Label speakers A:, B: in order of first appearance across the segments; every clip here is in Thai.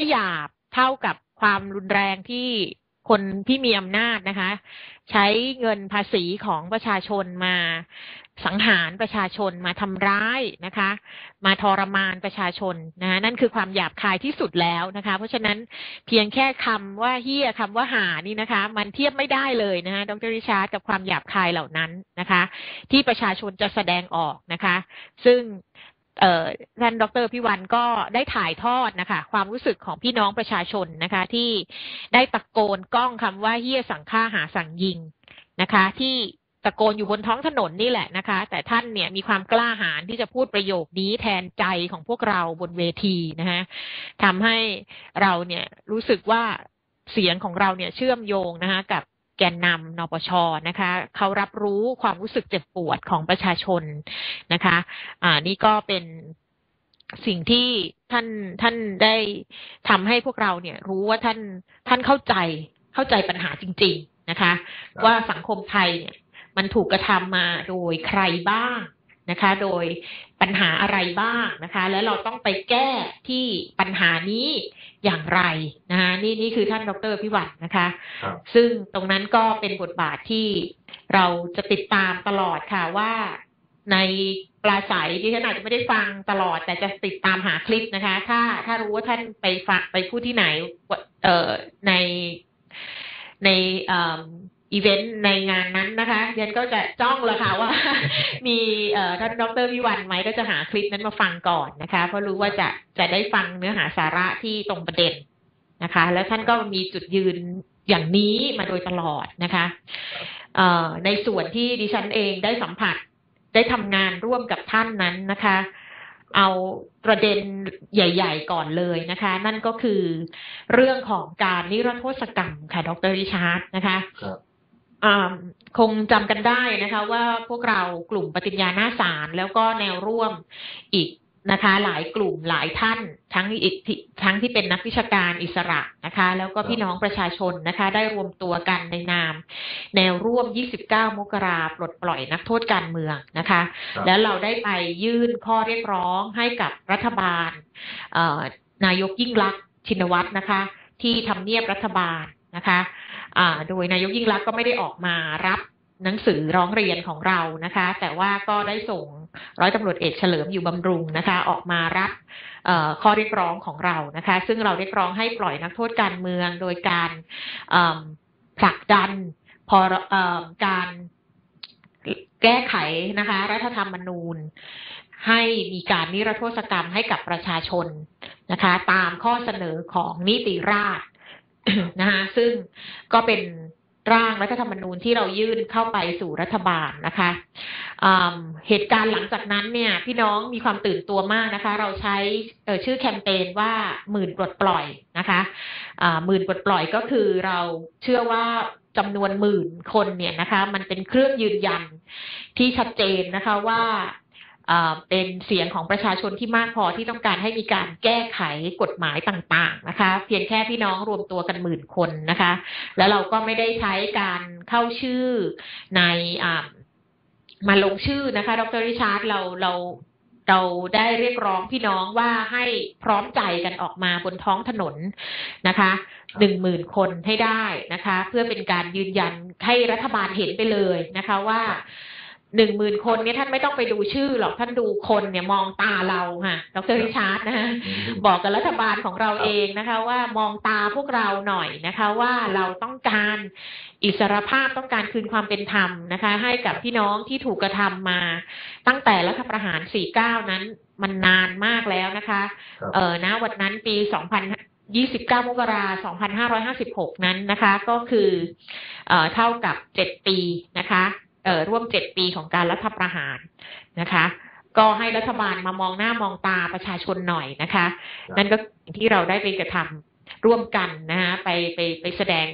A: ที่หยาบเท่ากับความรุนแรงที่คนที่มีอำนาจนะคะ ใช้เงินภาษีของประชาชนมาสังหารประชาชนมาทำร้ายนะคะ มาทรมานประชาชนนะนั่นคือความหยาบคายที่สุดแล้วนะคะ เพราะฉะนั้นเพียงแค่คำว่าเฮียคำว่าหานี่นะคะ มันเทียบไม่ได้เลยนะคะดรริชาร์ดกับความหยาบคายเหล่านั้นนะคะ ที่ประชาชนจะแสดงออกนะคะ ซึ่ง ท่านดรพิวันก็ได้ถ่ายทอดนะคะ ความรู้สึกของพี่น้องประชาชนนะคะ ที่ได้ตะโกนกล้องคำว่าเฮียสั่งฆ่าหาสั่งยิงนะคะ ที่ตะโกนอยู่บนท้องถนนนี่แหละนะคะ แต่ท่านเนี่ยมีความกล้าหาญที่จะพูดประโยคนี้แทนใจของพวกเราบนเวทีนะคะทำให้เราเนี่ยรู้สึกว่าเสียงของเราเนี่ยเชื่อมโยงนะคะกับ แกนนำนปชนะคะเขารับรู้ความรู้สึกเจ็บปวดของประชาชนนะคะอ่านี่ก็เป็นสิ่งที่ท่านท่านได้ทำให้พวกเราเนี่ย รู้ว่าท่านท่านเข้าใจเข้าใจปัญหาจริง ๆนะคะ ว่าสังคมไทยเนี่ย มันถูกกระทำมาโดยใครบ้าง นะคะ โดยปัญหาอะไรบ้างนะคะ แล้วเราต้องไปแก้ที่ปัญหานี้อย่างไรนะคะนี่นี่คือท่านดรพิวัตรนะคะ ซึ่งตรงนั้นก็เป็นบทบาทที่เราจะติดตามตลอดค่ะว่าในปลาใสที่ฉันอาจจะไม่ได้ฟังตลอด แต่จะติดตามหาคลิปนะคะ ถ้าถ้ารู้ว่าท่านไปฟังไปพูดที่ไหนเอ่อในใน อีเวนต์ในงานนั้นนะคะยันก็จะจ้องแล้วค่ะว่า มีท่านดรวิวันไหมก็จะหาคลิปนั้นมาฟังก่อนนะคะ เพราะรู้ว่าจะจะได้ฟังเนื้อหาสาระที่ตรงประเด็นนะคะ แล้วท่านก็มีจุดยืนอย่างนี้มาโดยตลอดนะคะในส่วนที่ดิฉันเองได้สัมผัสได้ทำงานร่วมกับท่านนั้นนะคะ เอาประเด็นใหญ่ ๆ ก่อนเลยนะคะ นั่นก็คือเรื่องของการนิรโทษกรรมค่ะดรริชาร์ดนะคะ คงจำกันได้นะคะ ว่าพวกเรากลุ่มปฏิญญาหน้าศาลแล้วก็แนวร่วมอีกนะคะ หลายกลุ่มหลายท่านทั้งอีกทั้งที่เป็นนักวิชาการอิสระนะคะ แล้วก็พี่น้องประชาชนนะคะ ได้รวมตัวกันในนาม แนวร่วม 29 มกราปลดปล่อยนักโทษการเมืองนะคะ แล้วเราได้ไปยื่นข้อเรียกร้องให้กับรัฐบาลนายกยิ่งลักษณ์ชินวัตรนะคะ ที่ทำเนียบรัฐบาล นะคะโดยนายกยิ่งรักก็ไม่ได้ออกมารับหนังสือร้องเรียนของเรานะคะ แต่ว่าก็ได้ส่งร้อยตำรวจเอกเฉลิมอยู่บำรุงนะคะ ออกมารับข้อเรียกร้องของเรานะคะ ซึ่งเราเรียกร้องให้ปล่อยนักโทษการเมือง โดยการผลักดันพอการแก้ไขนะคะ รัฐธรรมนูญ ให้มีการนิรโทษกรรมให้กับประชาชนนะคะ ตามข้อเสนอของนิติราษ นะคะซึ่งก็เป็นร่างรัฐธรรมนูญที่เรายื่นเข้าไปสู่รัฐบาลนะคะเหตุการณ์หลังจากนั้นเนี่ย พี่น้องมีความตื่นตัวมากนะคะ เราใช้ชื่อแคมเปญว่าหมื่นปลดปล่อยนะคะหมื่นปลดปล่อยก็คือเราเชื่อว่าจำนวนหมื่นคนเนี่ยนะคะ มันเป็นเครื่องยืนยันที่ชัดเจนนะคะว่า เป็นเสียงของประชาชนที่มากพอที่ต้องการให้มีการแก้ไขกฎหมายต่างๆนะคะ เพียงแค่พี่น้องรวมตัวกันหมื่นคนนะคะ แล้วเราก็ไม่ได้ใช้การเข้าชื่อในมาลงชื่อนะคะ ดรริชาร์ดเราเราเราได้เรียกร้องพี่น้องว่าให้พร้อมใจกันออกมาบนท้องถนนนะคะหนึ่งหมื่นคนให้ได้นะคะ เพื่อเป็นการยืนยันให้รัฐบาลเห็นไปเลยนะคะว่า หนึ่งหมื่นคนเนี่ยท่านไม่ต้องไปดูชื่อหรอกท่านดูคนเนี่ยมองตาเราค่ะ ดรริชาร์ดนะคะบอกกับรัฐบาลของเราเองนะคะ ว่ามองตาพวกเราหน่อยนะคะ ว่าเราต้องการอิสรภาพต้องการคืนความเป็นธรรมนะคะ ให้กับพี่น้องที่ถูกกระทำมา ตั้งแต่รัฐประหาร 49 นั้นมันนานมากแล้วนะคะ เออนะวันนั้นปี 2000 29 มกราคม 2556 นั้นนะคะ ก็คือเอเท่ากับ 7 ปีนะคะเอ่อ ร่วมเจ็ดปีของการรัฐประหารนะคะ ก็ให้รัฐบาลมามองหน้ามองตาประชาชนหน่อยนะคะ นั่นก็ที่เราได้ไปกระทำร่วมกันนะคะไปไปไปแสดง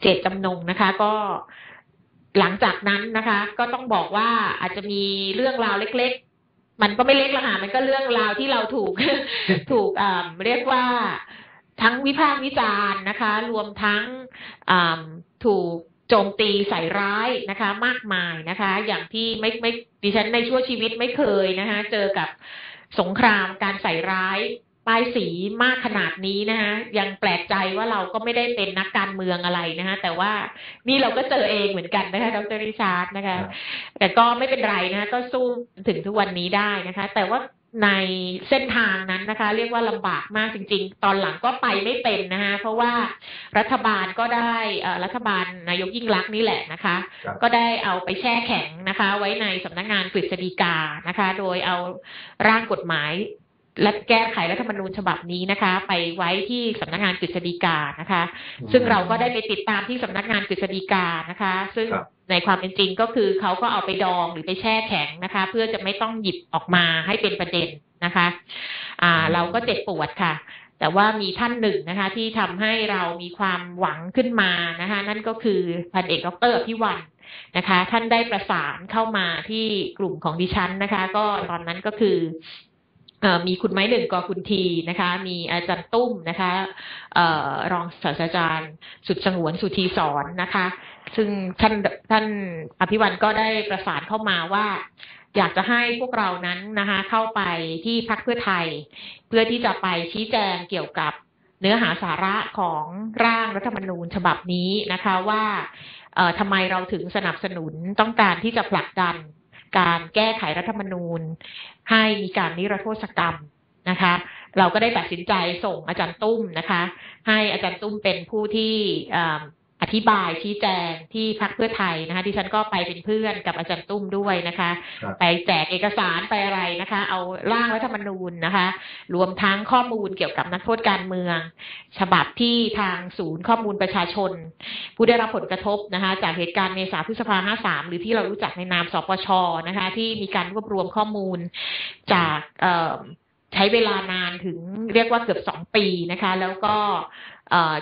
A: เจตจำนงนะคะ ก็หลังจากนั้นนะคะ ก็ต้องบอกว่าอาจจะมีเรื่องราวเล็ก ๆ มันก็ไม่เล็กละค่ะมันก็เรื่องราวที่เราถูกถูกเรียกว่าทั้งวิพากษ์วิจารณ์นะคะ รวมทั้งถูก โจมตีใส่ร้ายนะคะ มากมายนะคะ อย่างที่ไม่ไม่ดิฉันในชั่วชีวิตไม่เคยนะคะ เจอกับสงครามการใส่ร้ายป้ายสีมากขนาดนี้นะคะยังแปลกใจว่าเราก็ไม่ได้เป็นนักการเมืองอะไรนะคะแต่ว่านี่เราก็เจอเองเหมือนกันนะคะดรริชาร์ดนะคะ
B: ครับ
A: แต่ก็ไม่เป็นไรนะคะก็สู้ถึงทุกวันนี้ได้นะคะ แต่ว่า ในเส้นทางนั้นนะคะ เรียกว่าลำบากมากจริง ๆ ตอนหลังก็ไปไม่เป็นนะคะเพราะว่ารัฐบาลก็ได้เอ่อรัฐบาลนายกยิ่งรักษณ์นี่แหละนะคะ
B: ครับ
A: ก็ได้เอาไปแช่แข็งนะคะ ไว้ในสำนักงานกฤษฎีกานะคะ โดยเอาร่างกฎหมาย และแก้ไขรัฐธรรมนูญฉบับนี้นะคะ ไปไว้ที่สำนักงานกฤษฎีกานะคะ ซึ่งเราก็ได้ไปติดตามที่สำนักงานกฤษฎีกานะคะ ซึ่ง
B: ครับ
A: ในความเป็นจริงก็คือเขาก็เอาไปดองหรือไปแช่แข็งนะคะ เพื่อจะไม่ต้องหยิบออกมาให้เป็นประเด็นนะคะ อ่า เราก็เจ็บปวดค่ะ แต่ว่ามีท่านหนึ่งนะคะ ที่ทำให้เรามีความหวังขึ้นมานะคะ นั่นก็คือพันเอกดรอภิวันนะคะ ท่านได้ประสานเข้ามาที่กลุ่มของดิฉันนะคะ ก็ตอนนั้นก็คือเอ่อ มีคุณไม้หนึ่งกอคุณทีนะคะ มีอาจารย์ตุ้มนะคะออรองศาสตราจารย์ สุดสงวนสุธีสอนนะคะ ซึ่งท่านท่านอภิวันก็ได้ประสานเข้ามาว่า อยากจะให้พวกเรานั้นนะคะ เข้าไปที่พักเพื่อไทย เพื่อที่จะไปชี้แจงเกี่ยวกับเนื้อหาสาระของร่างรัฐธรรมนูญฉบับนี้นะคะว่าทำไมเราถึงสนับสนุนต้องการที่จะผลักดัน การแก้ไขรัฐธรรมนูญ ให้มีการนิรโทษกรรมนะคะ เราก็ได้ตัดสินใจส่งอาจารย์ตุ้มนะคะ ให้อาจารย์ตุ้มเป็นผู้ที่ ธิบายชี้แจงที่พักเพื่อไทยนะคะดิฉันก็ไปเป็นเพื่อนกับอาจารย์ตุ้มด้วยนะคะ
B: ครับ
A: ไปแจกเอกสารไปอะไรนะคะ เอาร่างรัฐธรรมนูญนะคะ รวมทั้งข้อมูลเกี่ยวกับนักโทษการเมือง ฉบับที่ทางศูนย์ข้อมูลประชาชน ผู้ได้รับผลกระทบนะคะ จากเหตุการณ์เมษาพฤษภา53หรือที่เรารู้จักในนามสปชนะคะ ที่มีการรวบรวมข้อมูลจากเอ่อใช้เวลานานถึงเรียกว่าเกือบสองปีนะคะ แล้วก็เอ่อ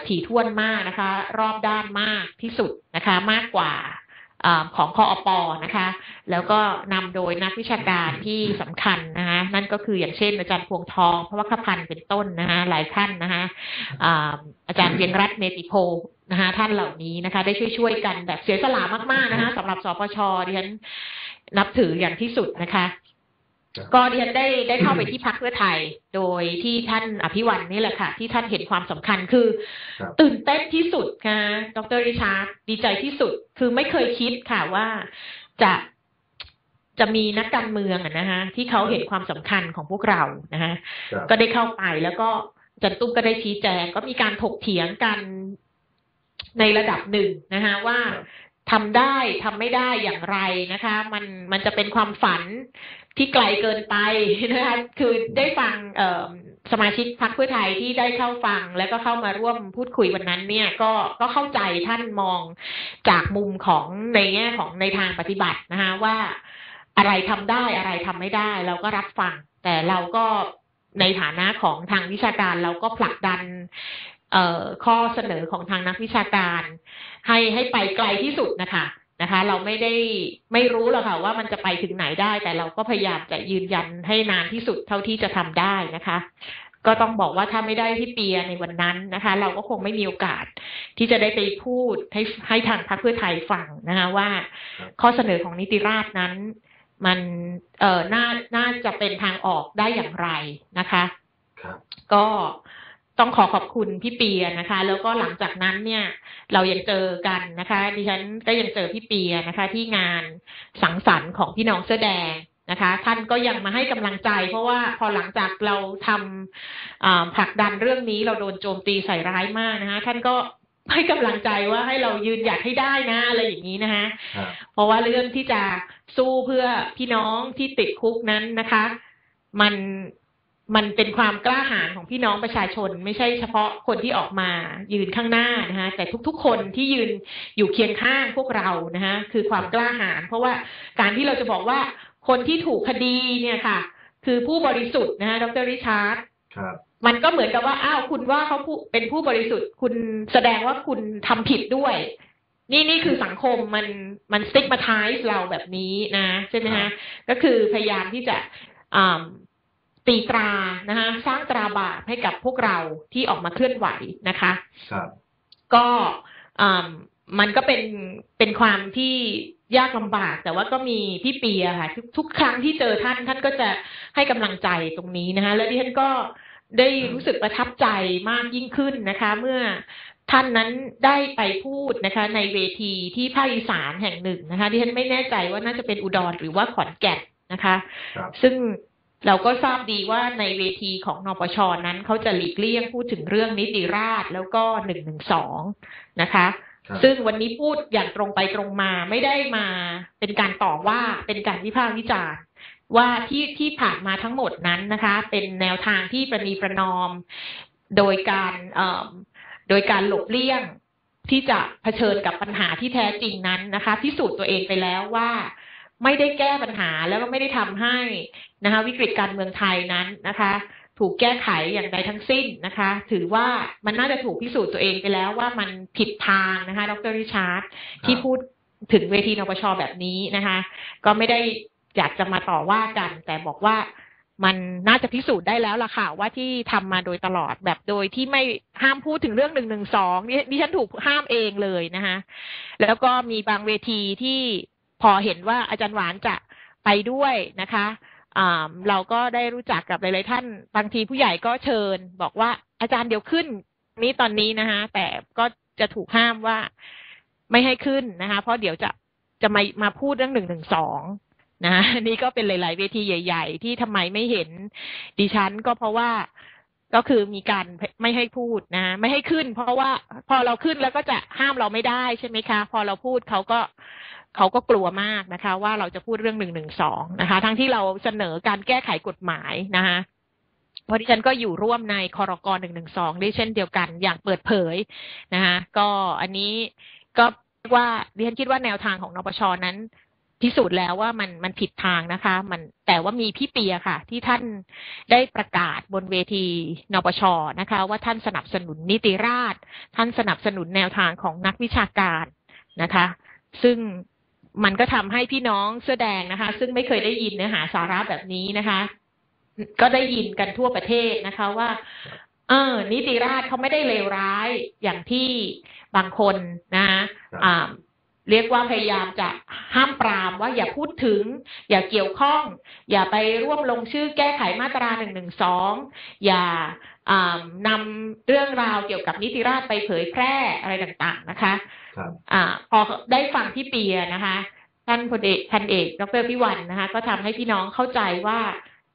A: ถี่ถ้วนมากนะคะ รอบด้านมากที่สุดนะคะ มากกว่าอของคออปนะคะ แล้วก็นำโดยนักวิชาการที่สำคัญนะคะนั่นก็คืออย่างเช่น อาจารย์พวงทองพระวัคพันธ์เป็นต้นนะคะหลายท่านนะคะอาจารย์เพียงรัตน์เนติโพนะคะท่านเหล่านี้นะคะ ได้ช่วยๆกันแบบเสียสละมาก ๆ นะคะสำหรับสปชดิฉันนับถืออย่างที่สุดนะคะ ก็ดิฉันได้ได้เข้าไปที่พักเพื่อไทย โดยที่ท่านอภิวันนี่แหละค่ะ ที่ท่านเห็นความสำคัญคือ
B: ครับ
A: ตื่นเต้นที่สุดค่ะ ดรริชาร์ดดีใจที่สุด คือไม่เคยคิดค่ะว่าจะจะมีนักการเมืองอะนะคะที่เขาเห็นความสำคัญของพวกเรานะคะ
B: ครับ
A: ก็ได้เข้าไปแล้วก็อาจันตุ้มก็ได้ชี้แจง ก็มีการถกเถียงกันในระดับหนึ่งนะคะว่า ทำได้ทำไม่ได้อย่างไรนะคะ มันมันจะเป็นความฝันที่ไกลเกินไปนะคะคือได้ฟังสมาชิกพรรคเพื่อไทยที่ได้เข้าฟัง แล้วก็เข้ามาร่วมพูดคุยวันนั้น เนี่ยก็ก็เข้าใจท่านมองจากมุมของในแง่ของในทางปฏิบัตินะคะว่าอะไรทำได้อะไรทำไม่ได้ เราก็รับฟัง แต่เราก็ในฐานะของทางวิชาการเราก็ผลักดันข้อเสนอของทางนักวิชาการ ให้ให้ไปไกลที่สุดนะคะนะคะ เราไม่ได้ไม่รู้หรอกค่ะว่ามันจะไปถึงไหนได้ แต่เราก็พยายามจะยืนยันให้นานที่สุดเท่าที่จะทำได้นะคะ ก็ต้องบอกว่าถ้าไม่ได้ที่เปียในวันนั้นนะคะ เราก็คงไม่มีโอกาส ที่จะได้ไปพูดให้ให้ทางพรรคเพื่อไทยฟังนะคะว่า ข้อเสนอของนิติราษฎร์นั้น มันเอ่อน่าน่าจะเป็นทางออกได้อย่างไรนะคะ
B: ครับ
A: ก็ ต้องขอขอบคุณพี่เปียนะคะ แล้วก็หลังจากนั้นเนี่ย เรายังเจอกันนะคะ ดิฉันก็ยังเจอพี่เปียนะคะ ที่งานสังสรรค์ของพี่น้องเสื้อแดงนะคะ ท่านก็ยังมาให้กำลังใจ เพราะว่าพอหลังจากเราทำอ่าผลักดันเรื่องนี้เราโดนโจมตีใส่ร้ายมากนะคะ ท่านก็ให้กำลังใจว่าให้เรายืนหยัดให้ได้นะอะไรอย่างนี้นะคะ
B: ครับ
A: เพราะว่าเรื่องที่จะสู้เพื่อพี่น้องที่ติดคุกนั้นนะคะ มัน มันเป็นความกล้าหาญของพี่น้องประชาชน ไม่ใช่เฉพาะคนที่ออกมายืนข้างหน้านะคะแต่ทุกๆ คนที่ยืนอยู่เคียงข้างพวกเรานะคะคือความกล้าหาญเพราะว่าการที่เราจะบอกว่าคนที่ถูกคดีเนี่ยค่ะ คือผู้บริสุทธิ์นะคะดรริชาร์ด
B: ครับ
A: มันก็เหมือนกับว่าอ้าวคุณว่าเขาผู้เป็นผู้บริสุทธิ์ คุณแสดงว่าคุณทำผิดด้วย นี่นี่คือสังคมมันมันสติ๊กมาทายเราแบบนี้นะใช่ไหม
B: ครั
A: ฮะ
B: บ
A: ก็คือพยายามที่จะอ่า ตีตรานะคะสร้างตราบาปให้กับพวกเราที่ออกมาเคลื่อนไหวนะคะ
B: ครับ
A: ก็อ่ามันก็เป็นเป็นความที่ยากลำบาก แต่ว่าก็มีพี่เปียค่ะทุกทุกครั้งที่เจอท่านท่านก็จะให้กำลังใจตรงนี้นะคะ แล้วดิฉันก็ได้รู้สึกประทับใจมากยิ่งขึ้นนะคะ เมื่อท่านนั้นได้ไปพูดนะคะ ในเวทีที่ภาคอีสานแห่งหนึ่งนะคะที่ฉันไม่แน่ใจว่าน่าจะเป็นอุดรหรือว่าขอนแก่นนะคะ
B: ครับ
A: ซึ่ง เราก็ทราบดีว่าในเวทีของนปชนั้นเขาจะหลีกเลี่ยงพูดถึงเรื่องนิติราษฎร์แล้วก็หนึ่งหนึ่งสองนะคะ
B: ครับ
A: ซึ่งวันนี้พูดอย่างตรงไปตรงมาไม่ได้มาเป็นการต่อว่าเป็นการวิพากษ์วิจารณ์ว่าที่ที่ผ่านมาทั้งหมดนั้นนะคะ เป็นแนวทางที่ประนีประนอม โดยการเอ่อโดยการหลบเลี่ยงที่จะเผชิญกับปัญหาที่แท้จริงนั้นนะคะ พิสูจน์ตัวเองไปแล้วว่า ไม่ได้แก้ปัญหาแล้วก็ไม่ได้ทำให้นะคะวิกฤตการเมืองไทยนั้นนะคะ ถูกแก้ไขอย่างใดทั้งสิ้นนะคะ ถือว่ามันน่าจะถูกพิสูจน์ตัวเองไปแล้วว่ามันผิดทางนะคะ ดรริชาร์ดที่พูดถึงเวทีนปชแบบนี้นะคะ ก็ไม่ได้อยากจะมาต่อว่ากัน แต่บอกว่ามันน่าจะพิสูจน์ได้แล้วล่ะค่ะว่าที่ทำมาโดยตลอดแบบโดยที่ไม่ห้ามพูดถึงเรื่องหนึ่งหนึ่งสองดิฉันถูกห้ามเองเลยนะคะแล้วก็มีบางเวทีที่ พอเห็นว่าอาจารย์หวานจะไปด้วยนะคะเราก็ได้รู้จักกับหลายๆท่าน บางทีผู้ใหญ่ก็เชิญ บอกว่าอาจารย์เดี๋ยวขึ้น นี้ตอนนี้นะคะแต่ก็จะถูกห้ามว่าไม่ให้ขึ้นนะคะ เพราะเดี๋ยวจะจะมามาพูดเรื่องหนึ่งหนึ่งสองนะนี่ก็เป็นหลาย ๆ เวทีใหญ่ ๆ ที่ทำไมไม่เห็นดิฉันก็เพราะว่าก็คือมีการไม่ให้พูดนะ ไม่ให้ขึ้น เพราะว่าพอเราขึ้นแล้วก็จะห้ามเราไม่ได้ใช่ไหมคะ พอเราพูดเขาก็ เขาก็กลัวมากนะคะ ว่าเราจะพูดเรื่องหนึ่งหนึ่งสองนะคะ ทั้งที่เราเสนอการแก้ไขกฎหมายนะคะเพราะดิฉันก็อยู่ร่วมในคอรกรหนึ่งหนึ่งสองด้วยเช่นเดียวกันอย่างเปิดเผยนะคะก็อันนี้ก็ว่าดิฉันคิดว่าแนวทางของนปชนั้นพิสูจน์แล้วว่ามันมันผิดทางนะคะ มันแต่ว่ามีพี่เปียค่ะ ที่ท่านได้ประกาศบนเวทีนปชนะคะ ว่าท่านสนับสนุนนิติราษท่านสนับสนุนแนวทางของนักวิชาการนะคะ ซึ่ง มันก็ทำให้พี่น้องเสื้อแดงนะคะ ซึ่งไม่เคยได้ยินเนื้อหาสาระแบบนี้นะคะ ก็ได้ยินกันทั่วประเทศนะคะว่า เออ นิติราษฎร์เขาไม่ได้เลวร้ายอย่างที่บางคนนะคะ
B: ครับ
A: อ่าเรียกว่าพยายามจะห้ามปรามว่าอย่าพูดถึง อย่าเกี่ยวข้อง อย่าไปร่วมลงชื่อแก้ไขมาตราหนึ่งหนึ่งสองอย่าอ่านำเรื่องราวเกี่ยวกับนิติราษฎร์ไปเผยแพร่อะไรต่างๆนะคะ
B: ครับ
A: อ่า พอได้ฟังพี่เปียนะคะ ท่านพลเอกพันเอก ดรพิวันนะคะ ก็ทำให้พี่น้องเข้าใจว่า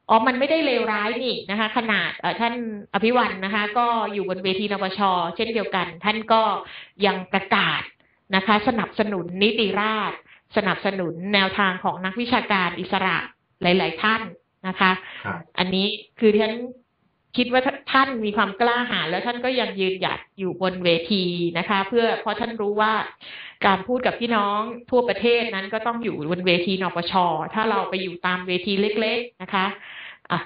A: อ๋อมันไม่ได้เลวร้ายนี่นะคะ ขนาดเอ่อท่านอภิวันนะคะ ก็อยู่บนเวทีนปชเช่นเดียวกัน ท่านก็ยังประกาศนะคะ สนับสนุนนิติราษฎร์สนับสนุนแนวทางของนักวิชาการอิสระหลาย ๆ ท่านนะคะ
B: ครับ
A: อันนี้คือท่าน คิดว่าท่านมีความกล้าหาญแล้วท่านก็ยังยืนหยัดอยู่บนเวทีนะคะ เพื่อเพราะท่านรู้ว่าการพูดกับพี่น้องทั่วประเทศนั้นก็ต้องอยู่บนเวทีนปช ถ้าเราไปอยู่ตามเวทีเล็ก ๆนะคะอะ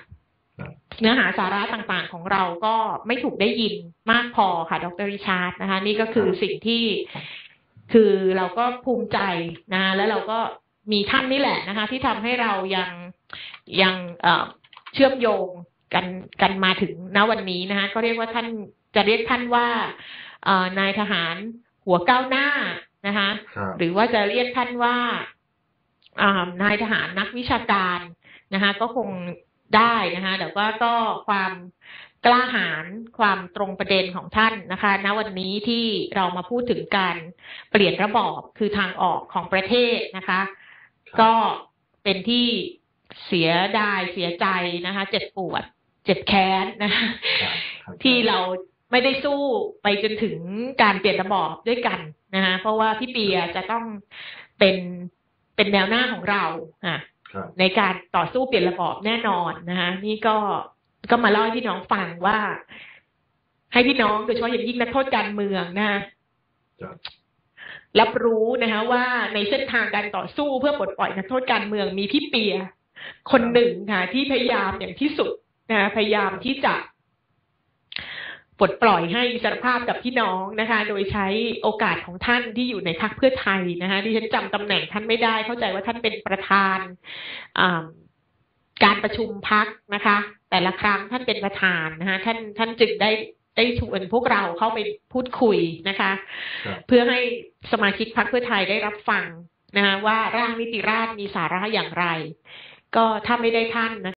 B: ครับ
A: เนื้อหาสาระต่างๆของเราก็ไม่ถูกได้ยินมากพอค่ะ ดรริชาร์ดนะคะ นี่ก็คือสิ่งที่คือเราก็ภูมิใจนะ แล้วเราก็มีท่านนี่แหละนะคะ ที่ทำให้เรายังยังเอ่อเชื่อมโยง กันกันมาถึงณวันนี้นะคะก็เรียกว่าท่านจะเรียกท่านว่าเอ่อนายทหารหัวก้าวหน้านะคะ
B: ครับ
A: หรือว่าจะเรียกท่านว่าอ่านายทหารนักวิชาการนะคะก็คงได้นะคะแต่ว่าก็ความกล้าหาญความตรงประเด็นของท่านนะคะณวันนี้ที่เรามาพูดถึงการเปลี่ยนระบอบคือทางออกของประเทศนะคะ ก็เป็นที่เสียดายเสียใจนะคะ เจ็บปวด เจ็บแค้นนะคะ
B: ครับครับ
A: ที่เราไม่ได้สู้ไปจนถึงการเปลี่ยนระบอบด้วยกันนะคะเพราะว่าพี่เปียจะต้องเป็นเป็นแนวหน้าของเราอะ
B: ครับ
A: ในการต่อสู้เปลี่ยนระบอบแน่นอนนะคะนี่ก็ก็มาเล่าให้พี่น้องฟังว่า ให้พี่น้องโดยเฉพาะอย่างยิ่งนักโทษการเมืองนะ
B: ครับ
A: รับรู้นะคะว่าในเส้นทางการต่อสู้เพื่อปลดปล่อยนักโทษการเมืองมีพี่เปีย คนหนึ่งค่ะที่พยายามอย่างที่สุด นะคะพยายามที่จะปลดปล่อยให้อิสรภาพกับพี่น้องนะคะ โดยใช้โอกาสของท่านที่อยู่ในพรรคเพื่อไทยนะคะที่ฉันจำตำแหน่งท่านไม่ได้ เข้าใจว่าท่านเป็นประธานอ่าการประชุมพักนะคะ แต่ละครั้งท่านเป็นประธานนะคะท่านท่านจึงได้ได้ชวนพวกเราเข้าไปพูดคุยนะคะ
B: ครับ
A: เพื่อให้สมาชิกพรรคเพื่อไทยได้รับฟังนะคะว่าร่างนิติราษฎร์มีสาระอย่างไร ก็ถ้าไม่ได้ท่านนะ